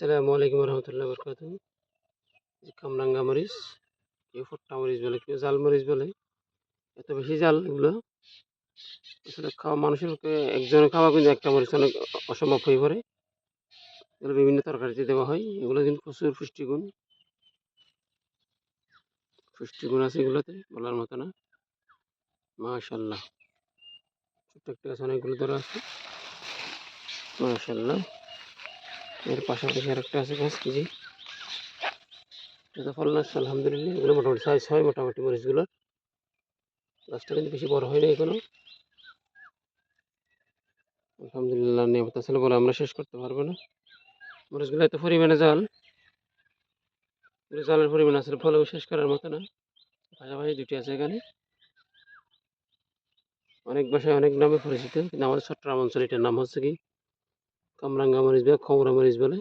আসসালামু আলাইকুম রহমতুল্লাহ বরকাত। কামরাঙ্গা মরিচ কেউ ফোট্টা মরিচ বলে কেউ জাল মরিচ বলে। এত বেশি জাল এগুলো। আসলে খাওয়া মানুষের একজনে খাওয়া কিন্তু একটা মরিচ অনেক অসম্ভব হয়ে পড়ে। এগুলো বিভিন্ন তরকারিতে দেওয়া হয়। এগুলো কিন্তু প্রচুর পুষ্টিগুণ। পুষ্টিগুণ আছে এগুলোতে, বলার মতো না। মাশাল্লাহ। ছোট্ট একটা গাছ অনেকগুলো ধরা আছে। মাশাল্লাহ। এর পাশাপাশি আরেকটা আছে গাছ কেজি এটা ফল আসছে আলহামদুলিল্লাহ। এগুলো মোটামুটি সাইজ হয় মোটামুটি মরিচগুলোর। গাছটা কিন্তু বেশি বড় হয়নি এখনও। আলহামদুলিল্লাহ, নিয়মিত আসলে বলে আমরা শেষ করতে পারব না। মরিচগুলো এত পরিমাণে জাল। জালের পরিমাণ আসলে ফলেও শেষ করার মতো না। পাশাপাশি দুটি আছে এখানে। অনেক বাসায় অনেক নামে পরিচিত, কিন্তু আমাদের চট্টগ্রাম অঞ্চলে এটার নাম হচ্ছে কি? কামরাঙ্গা মরিচ বা খমরা মরিচ বলে।